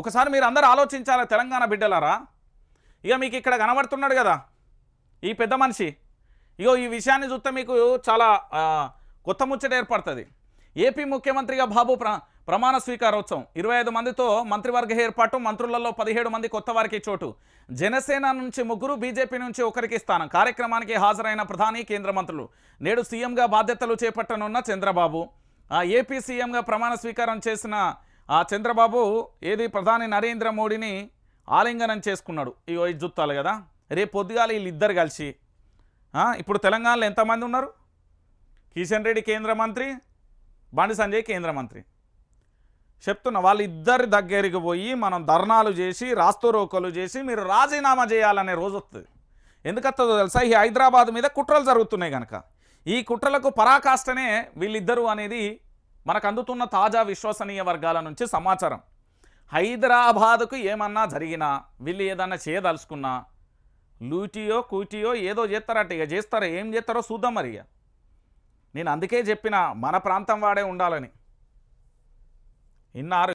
ఒకసారి మీరు అందరూ ఆలోచించాలి తెలంగాణ బిడ్డలారా. ఇక మీకు ఇక్కడ కనబడుతున్నాడు కదా ఈ పెద్ద మనిషి. ఇగో ఈ విషయాన్ని చూస్తే మీకు చాలా కొత్త ముచ్చట ఏర్పడుతుంది. ఏపీ ముఖ్యమంత్రిగా బాబు ప్ర ప్రమాణ స్వీకారోత్సవం. ఇరవై ఐదు మందితో మంత్రివర్గ ఏర్పాటు మంత్రులలో పదిహేడు మంది కొత్త వారికి చోటు. జనసేన నుంచి ముగ్గురు బీజేపీ నుంచి ఒకరికి స్థానం. కార్యక్రమానికి హాజరైన ప్రధాని కేంద్ర మంత్రులు. నేడు సీఎంగా బాధ్యతలు చేపట్టనున్న చంద్రబాబు. ఏపీ సీఎంగా ప్రమాణ స్వీకారం చేసిన ఆ చంద్రబాబు ఏది ప్రధాని నరేంద్ర మోడీని ఆలింగనం చేసుకున్నాడు. ఈ జుత్తాలు కదా. రేపు పొద్దుగాల వీళ్ళిద్దరు కలిసి ఇప్పుడు తెలంగాణలో ఎంతమంది ఉన్నారు? కిషన్ రెడ్డి కేంద్ర మంత్రి బండి సంజయ్ కేంద్ర మంత్రి. చెప్తున్నా వాళ్ళిద్దరి దగ్గరికి పోయి మనం ధర్నాలు చేసి రాస్తోరోకలు చేసి మీరు రాజీనామా చేయాలనే రోజు వస్తుంది ఎందుకత్తదో తెలుసా? ఈ హైదరాబాద్ మీద కుట్రలు జరుగుతున్నాయి కనుక ఈ కుట్రలకు పరాకాష్టనే వీళ్ళిద్దరూ అనేది మనకు అందుతున్న తాజా విశ్వసనీయ వర్గాల నుంచి సమాచారం. హైదరాబాద్కు ఏమన్నా జరిగినా వీళ్ళు ఏదన్నా చేయదలుచుకున్నా లూటియో కూటియో ఏదో చేస్తారట ఇక చేస్తారో ఏం చేస్తారో చూద్దాం మరి ఇక. నేను అందుకే చెప్పిన మన ప్రాంతం వాడే ఉండాలని. ఇన్నారు